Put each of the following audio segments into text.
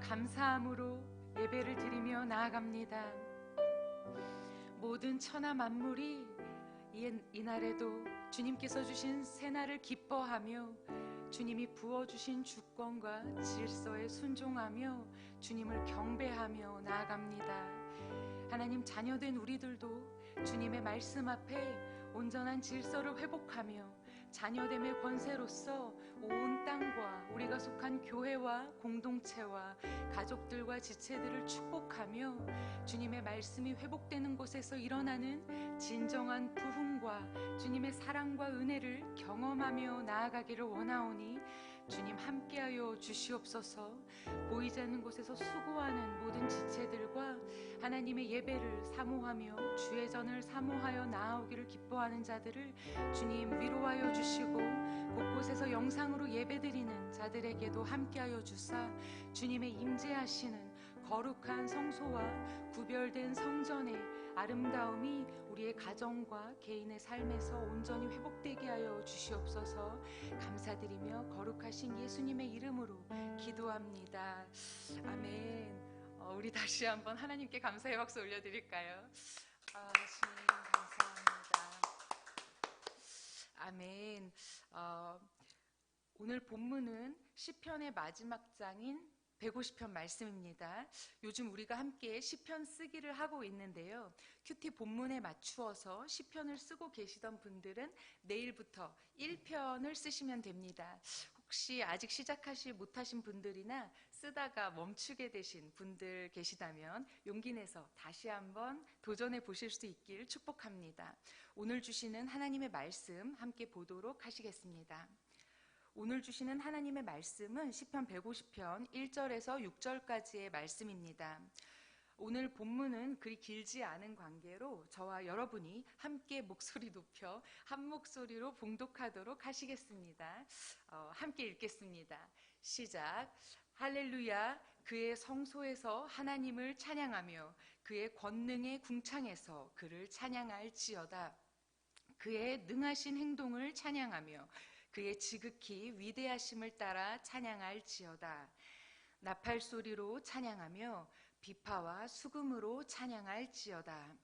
감사함으로 예배를 드리며 나아갑니다. 모든 천하 만물이 이, 이날에도 주님께서 주신 새날을 기뻐하며 주님이 부어주신 주권과 질서에 순종하며 주님을 경배하며 나아갑니다. 하나님 자녀된 우리들도 주님의 말씀 앞에 온전한 질서를 회복하며 자녀됨의 권세로서 온 땅과 우리가 속한 교회와 공동체와 가족들과 지체들을 축복하며 주님의 말씀이 회복되는 곳에서 일어나는 진정한 부흥과 주님의 사랑과 은혜를 경험하며 나아가기를 원하오니 주님 함께하여 주시옵소서. 보이지 않는 곳에서 수고하는 모든 지체들과 하나님의 예배를 사모하며 주의 전을 사모하여 나아오기를 기뻐하는 자들을 주님 위로하여 주시고 곳곳에서 영상으로 예배드리는 자들에게도 함께하여 주사 주님의 임재하시는 거룩한 성소와 구별된 성전의 아름다움이 우리의 가정과 개인의 삶에서 온전히 회복되게 하여 주시옵소서 감사드리며 거룩하신 예수님의 이름으로 기도합니다. 아멘. 어, 우리 다시 한번 하나님께 감사의 박수 올려드릴까요? 아, 주님 감사합니다. 아멘. 어, 오늘 본문은 시편의 마지막 장인 150편 말씀입니다. 요즘 우리가 함께 시편 쓰기를 하고 있는데요. 큐티 본문에 맞추어서 시편을 쓰고 계시던 분들은 내일부터 1편을 쓰시면 됩니다. 혹시 아직 시작하시 못하신 분들이나 쓰다가 멈추게 되신 분들 계시다면 용기 내서 다시 한번 도전해 보실 수 있길 축복합니다. 오늘 주시는 하나님의 말씀 함께 보도록 하시겠습니다. 오늘 주시는 하나님의 말씀은 시편 150편 1절에서 6절까지의 말씀입니다. 오늘 본문은 그리 길지 않은 관계로 저와 여러분이 함께 목소리 높여 한 목소리로 봉독하도록 하시겠습니다. 어, 함께 읽겠습니다. 시작. 할렐루야. 그의 성소에서 하나님을 찬양하며 그의 권능의 궁창에서 그를 찬양할지어다. 그의 능하신 행동을 찬양하며 그의 지극히 위대하심을 따라 찬양할 지어다. 나팔 소리로 찬양하며 비파와 수금으로 찬양할 지어다.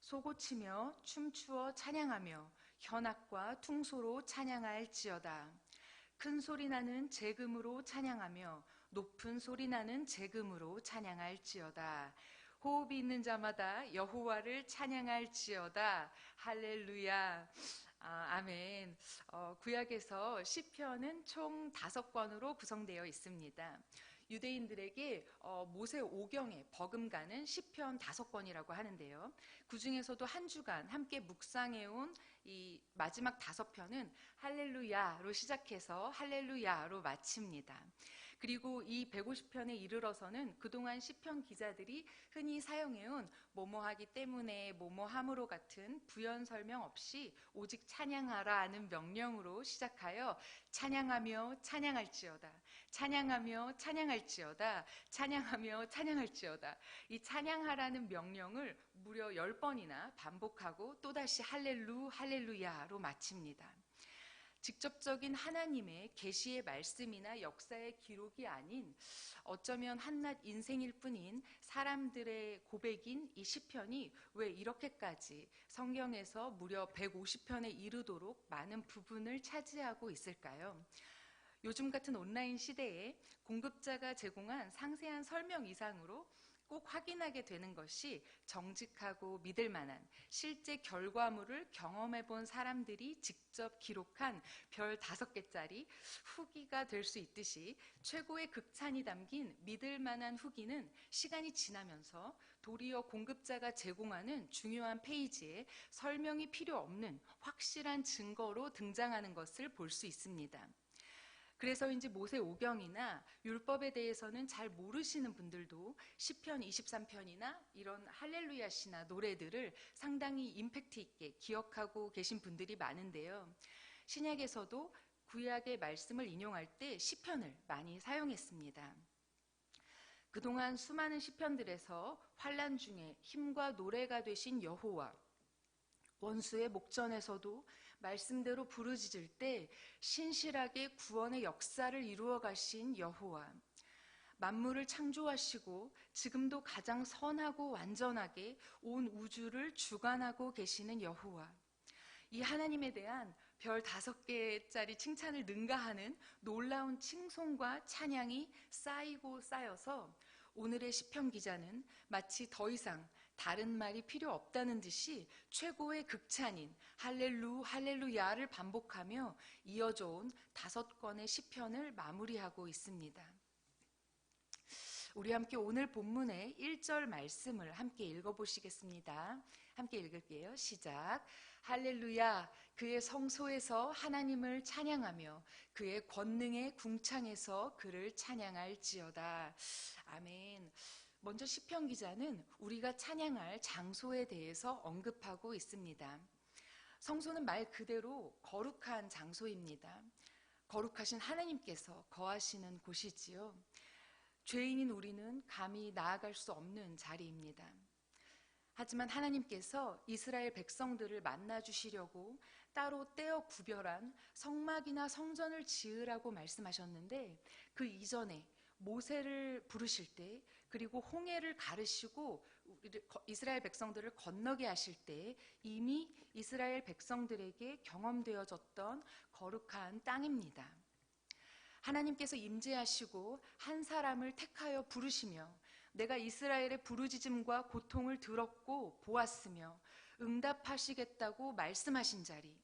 소고치며 춤추어 찬양하며 현악과 퉁소로 찬양할 지어다. 큰 소리 나는 재금으로 찬양하며 높은 소리 나는 재금으로 찬양할지어다. 호흡이 있는 자마다 여호와를 찬양할지어다. 할렐루야. 아, 아멘. 어, 구약에서 시편은 총 다섯 권으로 구성되어 있습니다. 유대인들에게 어, 모세 오경에 버금가는 시편 다섯 권이라고 하는데요. 그 중에서도 한 주간 함께 묵상해온 이 마지막 다섯 편은 할렐루야로 시작해서 할렐루야로 마칩니다. 그리고 이 150편에 이르러서는 그동안 시편 기자들이 흔히 사용해온 뭐뭐하기 때문에 뭐뭐함으로 같은 부연 설명 없이 오직 찬양하라는 명령으로 시작하여 찬양하며 찬양할지어다. 찬양하며 찬양할지어다. 찬양하며 찬양할지어다. 이 찬양하라는 명령을 무려 10번이나 반복하고 또다시 할렐루 할렐루야로 마칩니다. 직접적인 하나님의 계시의 말씀이나 역사의 기록이 아닌 어쩌면 한낱 인생일 뿐인 사람들의 고백인 이 시편이 왜 이렇게까지 성경에서 무려 150편에 이르도록 많은 부분을 차지하고 있을까요? 요즘 같은 온라인 시대에 공급자가 제공한 상세한 설명 이상으로 꼭 확인하게 되는 것이 정직하고 믿을 만한 실제 결과물을 경험해 본 사람들이 직접 기록한 별 다섯 개짜리 후기가 될 수 있듯이 최고의 극찬이 담긴 믿을 만한 후기는 시간이 지나면서 도리어 공급자가 제공하는 중요한 페이지에 설명이 필요 없는 확실한 증거로 등장하는 것을 볼 수 있습니다. 그래서인지 모세 오경이나 율법에 대해서는 잘 모르시는 분들도 시편 23편이나 이런 할렐루야 시나 노래들을 상당히 임팩트 있게 기억하고 계신 분들이 많은데요. 신약에서도 구약의 말씀을 인용할 때 시편을 많이 사용했습니다. 그동안 수많은 시편들에서 환란 중에 힘과 노래가 되신 여호와 원수의 목전에서도 말씀대로 부르짖을 때 신실하게 구원의 역사를 이루어 가신 여호와. 만물을 창조하시고 지금도 가장 선하고 완전하게 온 우주를 주관하고 계시는 여호와. 이 하나님에 대한 별 다섯 개짜리 칭찬을 능가하는 놀라운 칭송과 찬양이 쌓이고 쌓여서 오늘의 시편 기자는 마치 더 이상 다른 말이 필요 없다는 듯이 최고의 극찬인 할렐루 할렐루야를 반복하며 이어져 온 다섯 권의 시편을 마무리하고 있습니다. 우리 함께 오늘 본문의 1절 말씀을 함께 읽어보시겠습니다. 함께 읽을게요. 시작. 할렐루야. 그의 성소에서 하나님을 찬양하며 그의 권능의 궁창에서 그를 찬양할지어다. 아멘. 먼저 시편 기자는 우리가 찬양할 장소에 대해서 언급하고 있습니다. 성소는 말 그대로 거룩한 장소입니다. 거룩하신 하나님께서 거하시는 곳이지요. 죄인인 우리는 감히 나아갈 수 없는 자리입니다. 하지만 하나님께서 이스라엘 백성들을 만나 주시려고 따로 떼어 구별한 성막이나 성전을 지으라고 말씀하셨는데 그 이전에 모세를 부르실 때 그리고 홍해를 가르시고 이스라엘 백성들을 건너게 하실 때 이미 이스라엘 백성들에게 경험되어졌던 거룩한 땅입니다. 하나님께서 임재하시고 한 사람을 택하여 부르시며 내가 이스라엘의 부르짖음과 고통을 들었고 보았으며 응답하시겠다고 말씀하신 자리.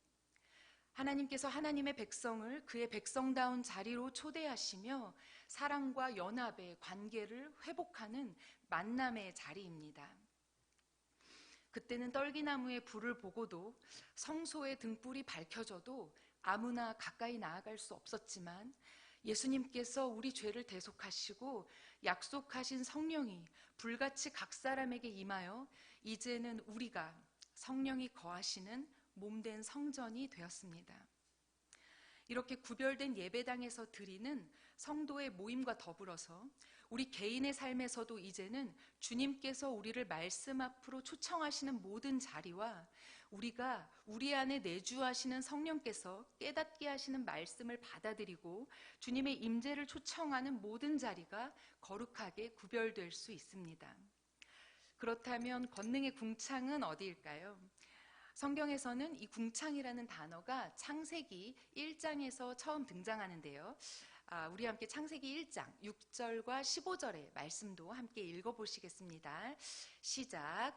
하나님께서 하나님의 백성을 그의 백성다운 자리로 초대하시며 사랑과 연합의 관계를 회복하는 만남의 자리입니다. 그때는 떨기나무의 불을 보고도 성소의 등불이 밝혀져도 아무나 가까이 나아갈 수 없었지만 예수님께서 우리 죄를 대속하시고 약속하신 성령이 불같이 각 사람에게 임하여 이제는 우리가 성령이 거하시는 몸된 성전이 되었습니다. 이렇게 구별된 예배당에서 드리는 성도의 모임과 더불어서 우리 개인의 삶에서도 이제는 주님께서 우리를 말씀 앞으로 초청하시는 모든 자리와 우리가 우리 안에 내주하시는 성령께서 깨닫게 하시는 말씀을 받아들이고 주님의 임재를 초청하는 모든 자리가 거룩하게 구별될 수 있습니다. 그렇다면 권능의 궁창은 어디일까요? 성경에서는 이 궁창이라는 단어가 창세기 1장에서 처음 등장하는데요. 아, 우리 함께 창세기 1장 6절과 15절의 말씀도 함께 읽어보시겠습니다. 시작.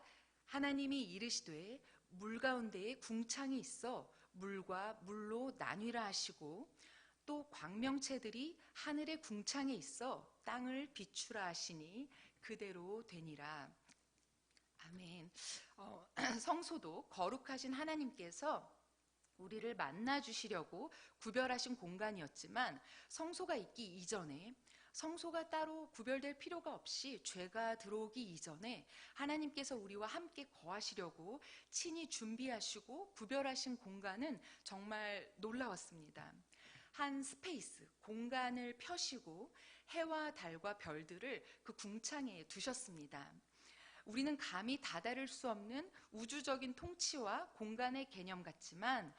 하나님이 이르시되 물 가운데에 궁창이 있어 물과 물로 나뉘라 하시고 또 광명체들이 하늘의 궁창에 있어 땅을 비추라 하시니 그대로 되니라. 아멘. 어, 성소도 거룩하신 하나님께서 우리를 만나 주시려고 구별하신 공간이었지만 성소가 있기 이전에 성소가 따로 구별될 필요가 없이 죄가 들어오기 이전에 하나님께서 우리와 함께 거하시려고 친히 준비하시고 구별하신 공간은 정말 놀라웠습니다. 한 스페이스, 공간을 펴시고 해와 달과 별들을 그 궁창에 두셨습니다. 우리는 감히 다다를 수 없는 우주적인 통치와 공간의 개념 같지만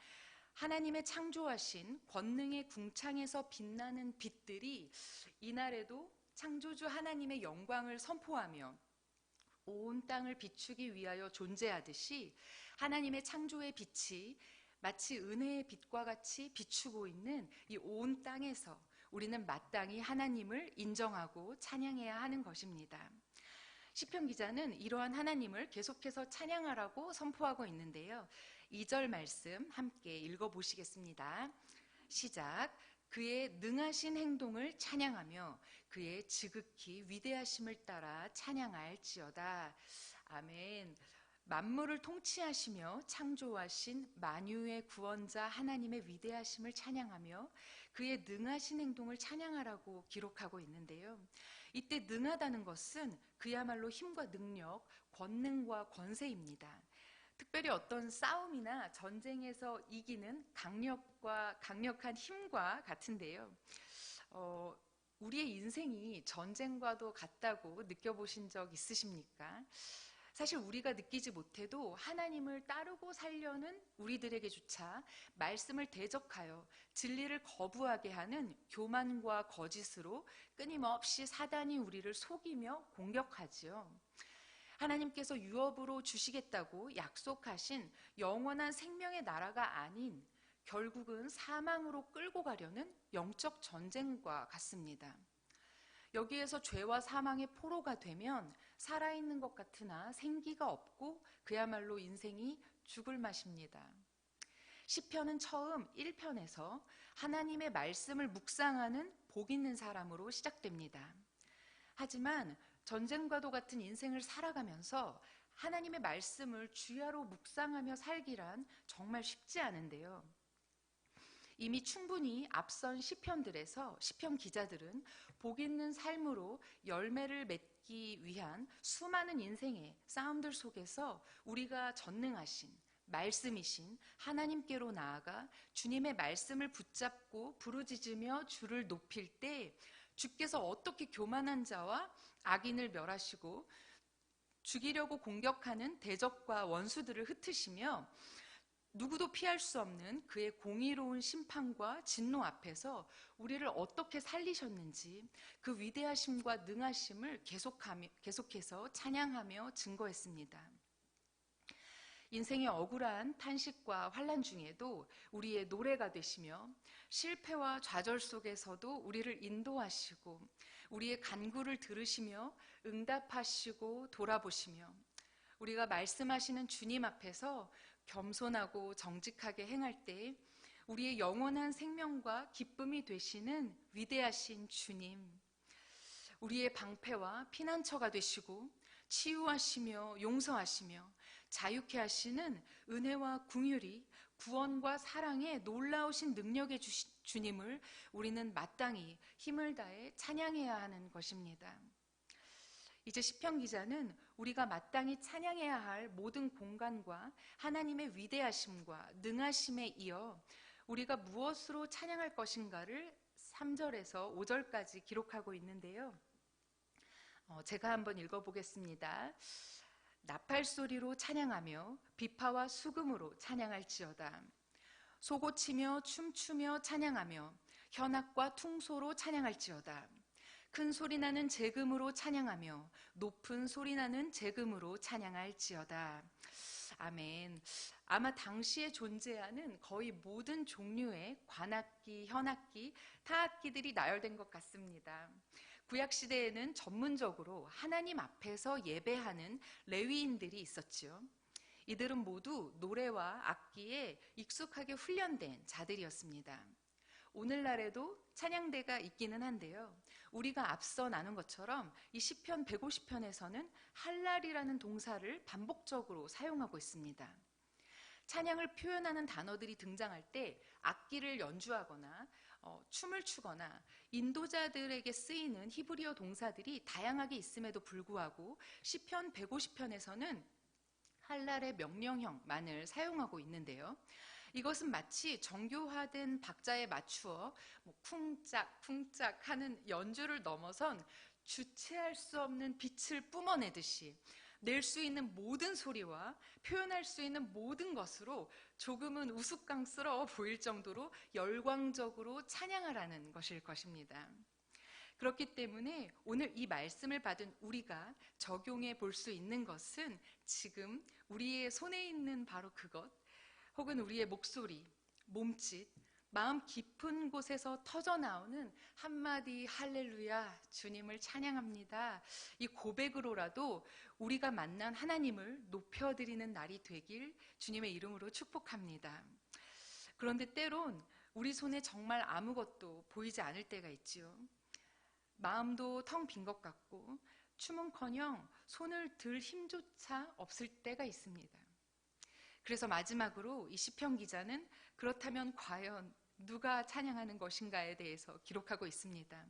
하나님의 창조하신 권능의 궁창에서 빛나는 빛들이 이날에도 창조주 하나님의 영광을 선포하며 온 땅을 비추기 위하여 존재하듯이 하나님의 창조의 빛이 마치 은혜의 빛과 같이 비추고 있는 이 온 땅에서 우리는 마땅히 하나님을 인정하고 찬양해야 하는 것입니다. 시편 기자는 이러한 하나님을 계속해서 찬양하라고 선포하고 있는데요. 2절 말씀 함께 읽어 보시겠습니다. 시작. 그의 능하신 행동을 찬양하며 그의 지극히 위대하심을 따라 찬양할지어다. 아멘. 만물을 통치하시며 창조하신 만유의 구원자 하나님의 위대하심을 찬양하며 그의 능하신 행동을 찬양하라고 기록하고 있는데요. 이때 능하다는 것은 그야말로 힘과 능력, 권능과 권세입니다. 특별히 어떤 싸움이나 전쟁에서 이기는 강력과 강력한 힘과 같은데요. 어, 우리의 인생이 전쟁과도 같다고 느껴보신 적 있으십니까? 사실 우리가 느끼지 못해도 하나님을 따르고 살려는 우리들에게조차 말씀을 대적하여 진리를 거부하게 하는 교만과 거짓으로 끊임없이 사단이 우리를 속이며 공격하지요. 하나님께서 유업으로 주시겠다고 약속하신 영원한 생명의 나라가 아닌 결국은 사망으로 끌고 가려는 영적 전쟁과 같습니다. 여기에서 죄와 사망의 포로가 되면 살아있는 것 같으나 생기가 없고 그야말로 인생이 죽을 맛입니다. 시편은 처음 1편에서 하나님의 말씀을 묵상하는 복 있는 사람으로 시작됩니다. 하지만 전쟁과도 같은 인생을 살아가면서 하나님의 말씀을 주야로 묵상하며 살기란 정말 쉽지 않은데요. 이미 충분히 앞선 시편들에서 시편 기자들은 복 있는 삶으로 열매를 맺기 위한 수많은 인생의 싸움들 속에서 우리가 전능하신 말씀이신 하나님께로 나아가 주님의 말씀을 붙잡고 부르짖으며 주를 높일 때 주께서 어떻게 교만한 자와 악인을 멸하시고 죽이려고 공격하는 대적과 원수들을 흩으시며 누구도 피할 수 없는 그의 공의로운 심판과 진노 앞에서 우리를 어떻게 살리셨는지 그 위대하심과 능하심을 계속하며, 계속해서 찬양하며 증거했습니다. 인생의 억울한 탄식과 환란 중에도 우리의 노래가 되시며 실패와 좌절 속에서도 우리를 인도하시고 우리의 간구를 들으시며 응답하시고 돌아보시며 우리가 말씀하시는 주님 앞에서 겸손하고 정직하게 행할 때 우리의 영원한 생명과 기쁨이 되시는 위대하신 주님, 우리의 방패와 피난처가 되시고 치유하시며 용서하시며 자유케 하시는 은혜와 궁율이 구원과 사랑의 놀라우신 능력의 주, 주님을 우리는 마땅히 힘을 다해 찬양해야 하는 것입니다. 이제 시편 기자는 우리가 마땅히 찬양해야 할 모든 공간과 하나님의 위대하심과 능하심에 이어 우리가 무엇으로 찬양할 것인가를 3절에서 5절까지 기록하고 있는데요. 어, 제가 한번 읽어보겠습니다. 나팔 소리로 찬양하며 비파와 수금으로 찬양할지어다. 소고치며 춤추며 찬양하며 현악과 퉁소로 찬양할지어다. 큰 소리 나는 재금으로 찬양하며 높은 소리 나는 재금으로 찬양할지어다. 아멘. 아마 당시에 존재하는 거의 모든 종류의 관악기, 현악기, 타악기들이 나열된 것 같습니다. 구약 시대에는 전문적으로 하나님 앞에서 예배하는 레위인들이 있었지요. 이들은 모두 노래와 악기에 익숙하게 훈련된 자들이었습니다. 오늘날에도 찬양대가 있기는 한데요. 우리가 앞서 나눈 것처럼 이 시편 150편에서는 할랄이라는 동사를 반복적으로 사용하고 있습니다. 찬양을 표현하는 단어들이 등장할 때 악기를 연주하거나 어, 춤을 추거나 인도자들에게 쓰이는 히브리어 동사들이 다양하게 있음에도 불구하고 시편 150편에서는 할랄의 명령형만을 사용하고 있는데요. 이것은 마치 정교화된 박자에 맞추어 뭐 쿵짝 쿵짝 하는 연주를 넘어선 주체할 수 없는 빛을 뿜어내듯이 낼 수 있는 모든 소리와 표현할 수 있는 모든 것으로 조금은 우스꽝스러워 보일 정도로 열광적으로 찬양하라는 것일 것입니다. 그렇기 때문에 오늘 이 말씀을 받은 우리가 적용해 볼 수 있는 것은 지금 우리의 손에 있는 바로 그것, 혹은 우리의 목소리, 몸짓, 마음 깊은 곳에서 터져 나오는 한마디 할렐루야, 주님을 찬양합니다. 이 고백으로라도 우리가 만난 하나님을 높여 드리는 날이 되길 주님의 이름으로 축복합니다. 그런데 때론 우리 손에 정말 아무것도 보이지 않을 때가 있지요. 마음도 텅 빈 것 같고 춤은커녕 손을 들 힘조차 없을 때가 있습니다. 그래서 마지막으로 이 시편 기자는 그렇다면 과연 누가 찬양하는 것인가에 대해서 기록하고 있습니다.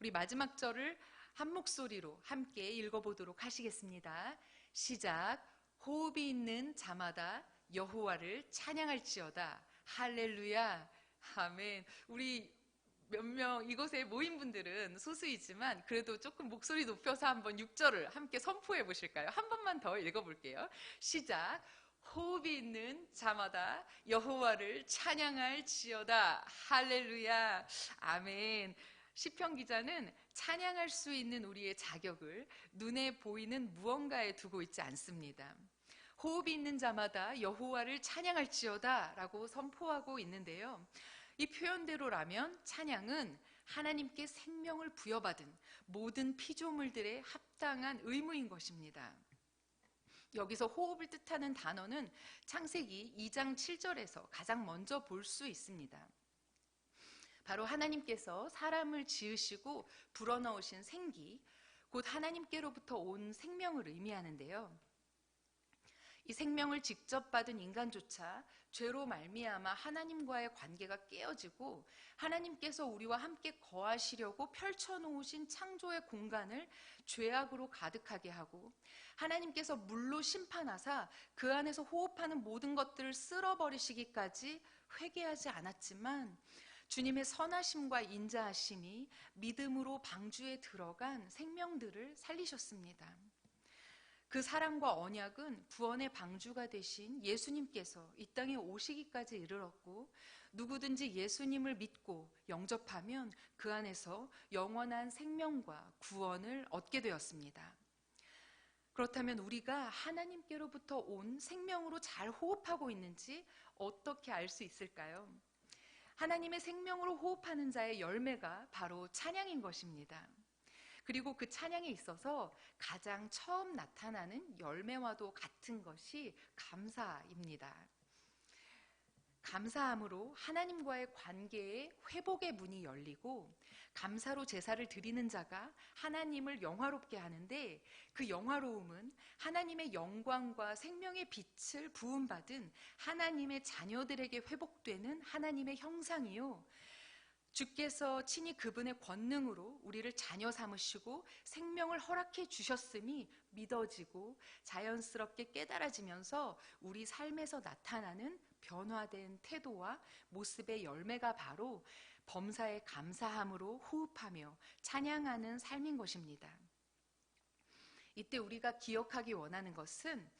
우리 마지막 절을 한 목소리로 함께 읽어보도록 하시겠습니다. 시작. 호흡이 있는 자마다 여호와를 찬양할지어다. 할렐루야. 아멘. 우리 몇 명 이곳에 모인 분들은 소수이지만 그래도 조금 목소리 높여서 한번 6절을 함께 선포해 보실까요? 한 번만 더 읽어 볼게요. 시작. 호흡이 있는 자마다 여호와를 찬양할지어다. 할렐루야. 아멘. 시편 기자는 찬양할 수 있는 우리의 자격을 눈에 보이는 무언가에 두고 있지 않습니다. 호흡이 있는 자마다 여호와를 찬양할지어다라고 선포하고 있는데요. 이 표현대로라면 찬양은 하나님께 생명을 부여받은 모든 피조물들의 합당한 의무인 것입니다. 여기서 호흡을 뜻하는 단어는 창세기 2장 7절에서 가장 먼저 볼 수 있습니다. 바로 하나님께서 사람을 지으시고 불어넣으신 생기, 곧 하나님께로부터 온 생명을 의미하는데요. 이 생명을 직접 받은 인간조차 죄로 말미암아 하나님과의 관계가 깨어지고 하나님께서 우리와 함께 거하시려고 펼쳐 놓으신 창조의 공간을 죄악으로 가득하게 하고 하나님께서 물로 심판하사 그 안에서 호흡하는 모든 것들을 쓸어버리시기까지 회개하지 않았지만 주님의 선하심과 인자하심이 믿음으로 방주에 들어간 생명들을 살리셨습니다. 그 사랑과 언약은 구원의 방주가 되신 예수님께서 이 땅에 오시기까지 이르렀고 누구든지 예수님을 믿고 영접하면 그 안에서 영원한 생명과 구원을 얻게 되었습니다. 그렇다면 우리가 하나님께로부터 온 생명으로 잘 호흡하고 있는지 어떻게 알 수 있을까요? 하나님의 생명으로 호흡하는 자의 열매가 바로 찬양인 것입니다. 그리고 그 찬양에 있어서 가장 처음 나타나는 열매와도 같은 것이 감사입니다. 감사함으로 하나님과의 관계의 회복의 문이 열리고 감사로 제사를 드리는 자가 하나님을 영화롭게 하는데 그 영화로움은 하나님의 영광과 생명의 빛을 부음받은 하나님의 자녀들에게 회복되는 하나님의 형상이요. 주께서 친히 그분의 권능으로 우리를 자녀 삼으시고 생명을 허락해 주셨음이 믿어지고 자연스럽게 깨달아지면서 우리 삶에서 나타나는 변화된 태도와 모습의 열매가 바로 범사에 감사함으로 호흡하며 찬양하는 삶인 것입니다. 이때 우리가 기억하기 원하는 것은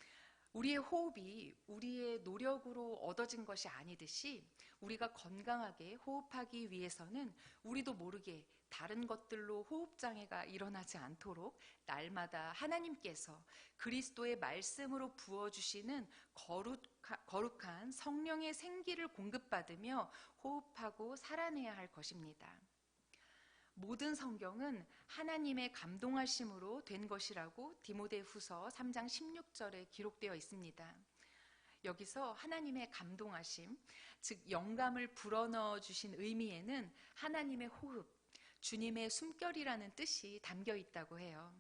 우리의 호흡이 우리의 노력으로 얻어진 것이 아니듯이 우리가 건강하게 호흡하기 위해서는 우리도 모르게 다른 것들로 호흡장애가 일어나지 않도록 날마다 하나님께서 그리스도의 말씀으로 부어주시는 거룩한 성령의 생기를 공급받으며 호흡하고 살아내야 할 것입니다. 모든 성경은 하나님의 감동하심으로 된 것이라고 디모데 후서 3장 16절에 기록되어 있습니다. 여기서 하나님의 감동하심, 즉 영감을 불어넣어 주신 의미에는 하나님의 호흡, 주님의 숨결이라는 뜻이 담겨 있다고 해요.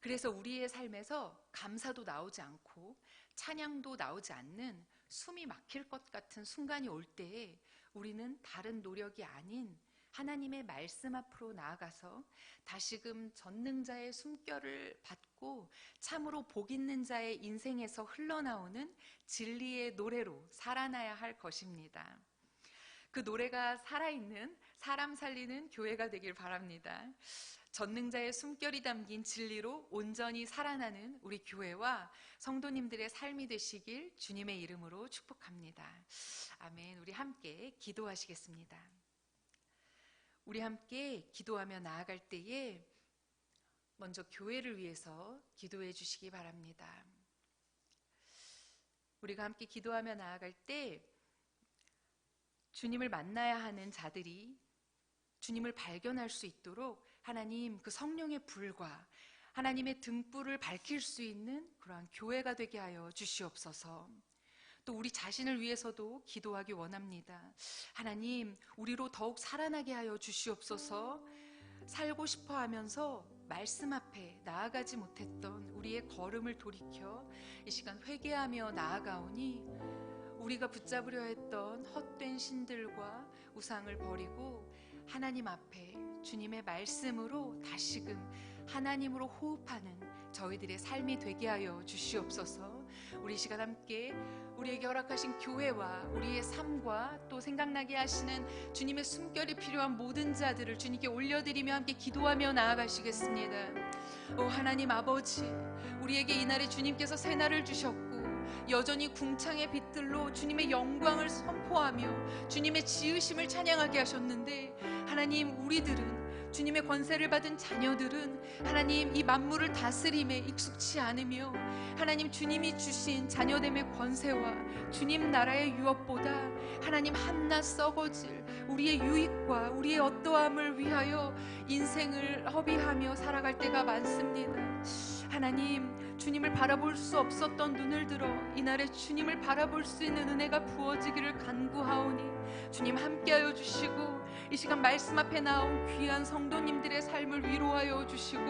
그래서 우리의 삶에서 감사도 나오지 않고 찬양도 나오지 않는 숨이 막힐 것 같은 순간이 올 때에 우리는 다른 노력이 아닌 하나님의 말씀 앞으로 나아가서 다시금 전능자의 숨결을 받고 참으로 복 있는 자의 인생에서 흘러나오는 진리의 노래로 살아나야 할 것입니다. 그 노래가 살아있는 사람 살리는 교회가 되길 바랍니다. 전능자의 숨결이 담긴 진리로 온전히 살아나는 우리 교회와 성도님들의 삶이 되시길 주님의 이름으로 축복합니다. 아멘. 우리 함께 기도하시겠습니다. 우리 함께 기도하며 나아갈 때에 먼저 교회를 위해서 기도해 주시기 바랍니다. 우리가 함께 기도하며 나아갈 때 주님을 만나야 하는 자들이 주님을 발견할 수 있도록 하나님 그 성령의 불과 하나님의 등불을 밝힐 수 있는 그러한 교회가 되게 하여 주시옵소서. 또 우리 자신을 위해서도 기도하기 원합니다. 하나님, 우리로 더욱 살아나게 하여 주시옵소서. 살고 싶어 하면서 말씀 앞에 나아가지 못했던 우리의 걸음을 돌이켜 이 시간 회개하며 나아가오니 우리가 붙잡으려 했던 헛된 신들과 우상을 버리고 하나님 앞에 주님의 말씀으로 다시금 하나님으로 호흡하는 저희들의 삶이 되게 하여 주시옵소서. 우리 시간 함께 우리에게 허락하신 교회와 우리의 삶과 또 생각나게 하시는 주님의 숨결이 필요한 모든 자들을 주님께 올려드리며 함께 기도하며 나아가시겠습니다. 오 하나님 아버지, 우리에게 이날에 주님께서 새 날을 주셨고 여전히 궁창의 빛들로 주님의 영광을 선포하며 주님의 지으심을 찬양하게 하셨는데 하나님 우리들은 주님의 권세를 받은 자녀들은 하나님 이 만물을 다스림에 익숙치 않으며 하나님 주님이 주신 자녀됨의 권세와 주님 나라의 유업보다 하나님 한낱 썩어질 우리의 유익과 우리의 어떠함을 위하여 인생을 허비하며 살아갈 때가 많습니다. 하나님 주님을 바라볼 수 없었던 눈을 들어 이날에 주님을 바라볼 수 있는 은혜가 부어지기를 간구하오니 주님 함께하여 주시고 이 시간 말씀 앞에 나온 귀한 성도님들의 삶을 위로하여 주시고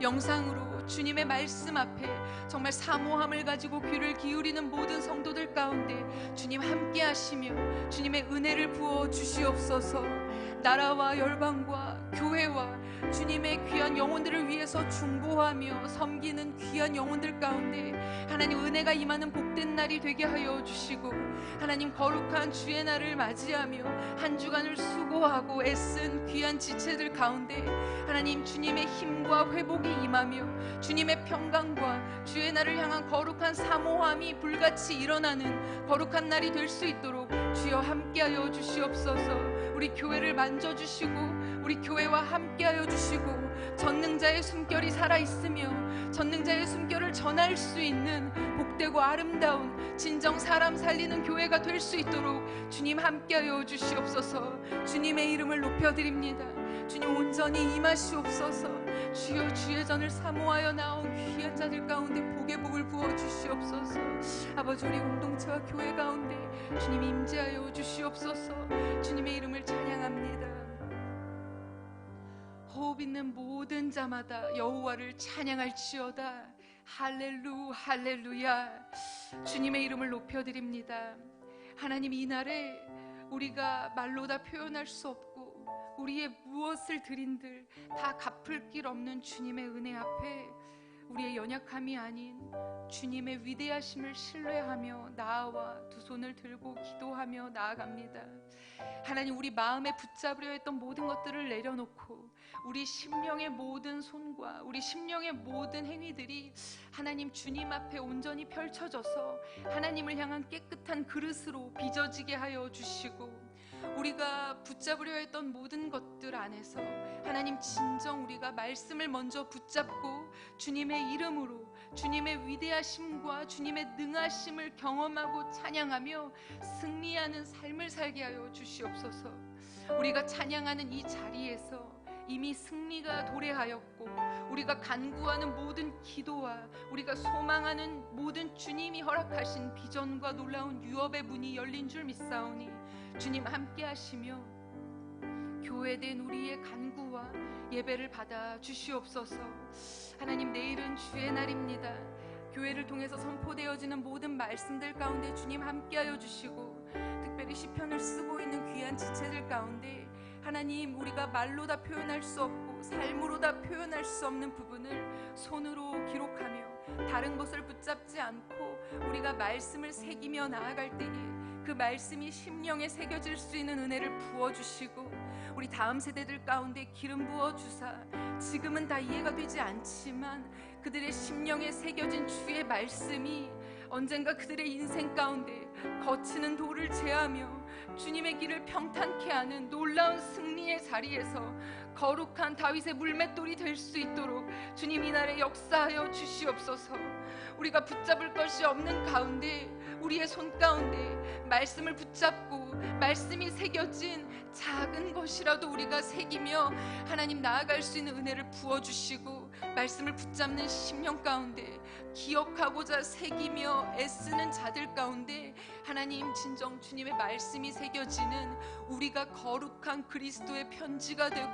영상으로 주님의 말씀 앞에 정말 사모함을 가지고 귀를 기울이는 모든 성도들 가운데 주님 함께 하시며 주님의 은혜를 부어 주시옵소서 나라와 열방과 교회와 주님의 귀한 영혼들을 위해서 중보하며 섬기는 귀한 영혼들 가운데 하나님 은혜가 임하는 복된 날이 되게 하여 주시고 하나님 거룩한 주의 날을 맞이하며 한 주간을 수고하고 애쓴 귀한 지체들 가운데 하나님 주님의 힘과 회복이 임하며 주님의 평강과 주의 날을 향한 거룩한 사모함이 불같이 일어나는 거룩한 날이 될 수 있도록 주여 함께하여 주시옵소서 우리 교회를 만져주시고 우리 교회와 함께하여 주시고 전능자의 숨결이 살아 있으며 전능자의 숨결을 전할 수 있는 복되고 아름다운 진정 사람 살리는 교회가 될 수 있도록 주님 함께하여 주시옵소서. 주님의 이름을 높여드립니다. 주님 온전히 임하시옵소서. 주여 주의 전을 사모하여 나온 귀한 자들 가운데 복의 복을 부어 주시옵소서. 아버지 우리 공동체와 교회 가운데 주님 임재하여 주시옵소서. 주님의 이름을 찬양합니다. 호흡 있는 모든 자마다 여호와를 찬양할지어다. 할렐루 할렐루야. 주님의 이름을 높여드립니다. 하나님 이날에 우리가 말로 다 표현할 수 없고 우리의 무엇을 드린들 다 갚을 길 없는 주님의 은혜 앞에 우리의 연약함이 아닌 주님의 위대하심을 신뢰하며 나와 두 손을 들고 기도하며 나아갑니다. 하나님 우리 마음에 붙잡으려 했던 모든 것들을 내려놓고 우리 심령의 모든 손과 우리 심령의 모든 행위들이 하나님 주님 앞에 온전히 펼쳐져서 하나님을 향한 깨끗한 그릇으로 빚어지게 하여 주시고 우리가 붙잡으려 했던 모든 것들 안에서 하나님 진정 우리가 말씀을 먼저 붙잡고 주님의 이름으로 주님의 위대하심과 주님의 능하심을 경험하고 찬양하며 승리하는 삶을 살게 하여 주시옵소서. 우리가 찬양하는 이 자리에서 이미 승리가 도래하였고 우리가 간구하는 모든 기도와 우리가 소망하는 모든 주님이 허락하신 비전과 놀라운 유업의 문이 열린 줄 믿사오니 주님 함께 하시며 교회된 우리의 간구와 예배를 받아 주시옵소서. 하나님 내일은 주의 날입니다. 교회를 통해서 선포되어지는 모든 말씀들 가운데 주님 함께하여 주시고 특별히 시편을 쓰고 있는 귀한 지체들 가운데 하나님 우리가 말로 다 표현할 수 없고 삶으로 다 표현할 수 없는 부분을 손으로 기록하며 다른 것을 붙잡지 않고 우리가 말씀을 새기며 나아갈 때에 그 말씀이 심령에 새겨질 수 있는 은혜를 부어 주시고 우리 다음 세대들 가운데 기름 부어 주사 지금은 다 이해가 되지 않지만 그들의 심령에 새겨진 주의 말씀이 언젠가 그들의 인생 가운데 거치는 돌을 제하며 주님의 길을 평탄케 하는 놀라운 승리의 자리에서 거룩한 다윗의 물맷돌이 될 수 있도록 주님 이날에 역사하여 주시옵소서. 우리가 붙잡을 것이 없는 가운데 우리의 손 가운데 말씀을 붙잡고 말씀이 새겨진 작은 것이라도 우리가 새기며 하나님 나아갈 수 있는 은혜를 부어 주시고 말씀을 붙잡는 심령 가운데 기억하고자 새기며 애쓰는 자들 가운데 하나님 진정 주님의 말씀이 새겨지는 우리가 거룩한 그리스도의 편지가 되고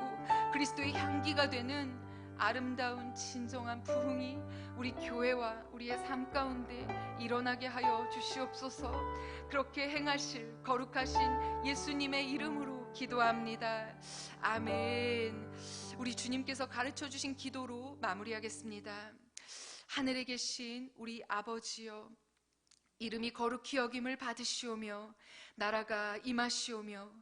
그리스도의 향기가 되는 아름다운 진정한 부흥이 우리 교회와 우리의 삶 가운데 일어나게 하여 주시옵소서. 그렇게 행하실 거룩하신 예수님의 이름으로 기도합니다. 아멘. 우리 주님께서 가르쳐 주신 기도로 마무리하겠습니다. 하늘에 계신 우리 아버지여 이름이 거룩히 여김을 받으시오며 나라가 임하시오며